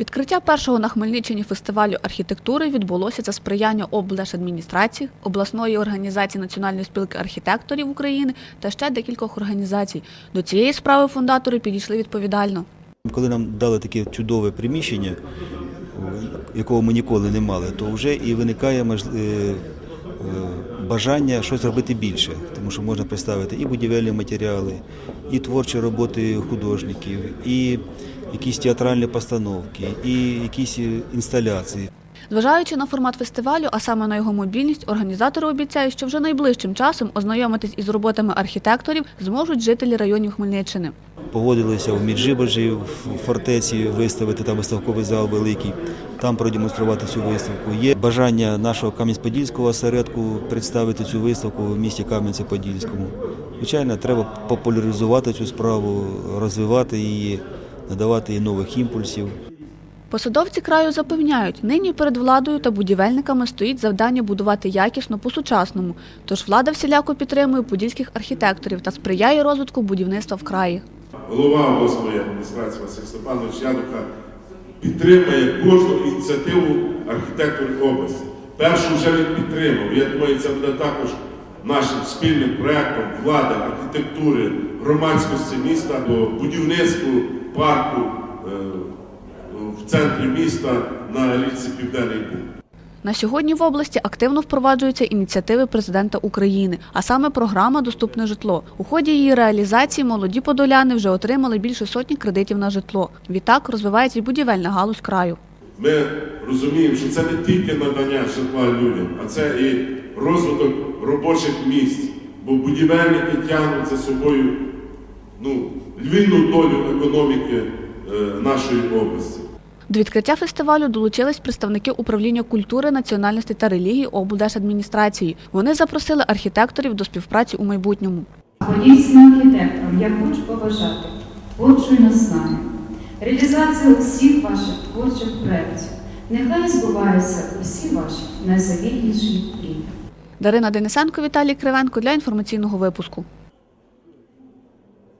Відкриття першого на Хмельниччині фестивалю архітектури відбулося за сприяння облдержадміністрації, обласної організації Національної спілки архітекторів України та ще декількох організацій. До цієї справи фундатори підійшли відповідально. Коли нам дали таке чудове приміщення, якого ми ніколи не мали, то вже і виникає е, е, бажання щось робити більше, тому що можна представити і будівельні матеріали, і творчі роботи художників, і якісь театральні постановки, і якісь е, інсталяції. Зважаючи на формат фестивалю, а саме на його мобільність, організатори обіцяють, що вже найближчим часом ознайомитись із роботами архітекторів зможуть жителі районів Хмельниччини. Погодилися в Міджиборжі в фортеці виставити там виставковий зал великий, там продемонструвати цю виставку. Є бажання нашого Кам'янець-Подільського осередку представити цю виставку в місті Кам'янці-Подільському. Звичайно, треба популяризувати цю справу, розвивати її, надавати їй нових імпульсів. Посадовці краю запевняють, нині перед владою та будівельниками стоїть завдання будувати якісно по-сучасному. Тож влада всіляко підтримує подільських архітекторів та сприяє розвитку будівництва в краї. голова обласної адміністрації Василь Степанович Янука підтримує кожну ініціативу архітекторів області. Першу вже він підтримав. Я думаю, це буде також нашим спільним проектом влади, архітектури, громадськості міста до будівництва парку е, в центрі міста на річці Південний Буг. На сьогодні в області активно впроваджуються ініціативи президента України, а саме програма Доступне житло. У ході її реалізації молоді подоляни вже отримали більше сотні кредитів на житло. Відтак розвивається й будівельна галузь краю. Ми розуміємо, що це не тільки надання житла людям, а це і розвиток робочих місць. Бо будівельники тягнуть за собою ну, львівну долю економіки е, нашої області. До відкриття фестивалю долучились представники управління культури, національності та релігії облдержадміністрації. Вони запросили архітекторів до співпраці у майбутньому. Подільським архітекторам я хочу побажати творчої наснаги, реалізації усіх ваших творчих проєктів. Нехай збуваються усі ваші найзавітніші мрії. Дарина Денисенко, Віталій Кривенко для інформаційного випуску.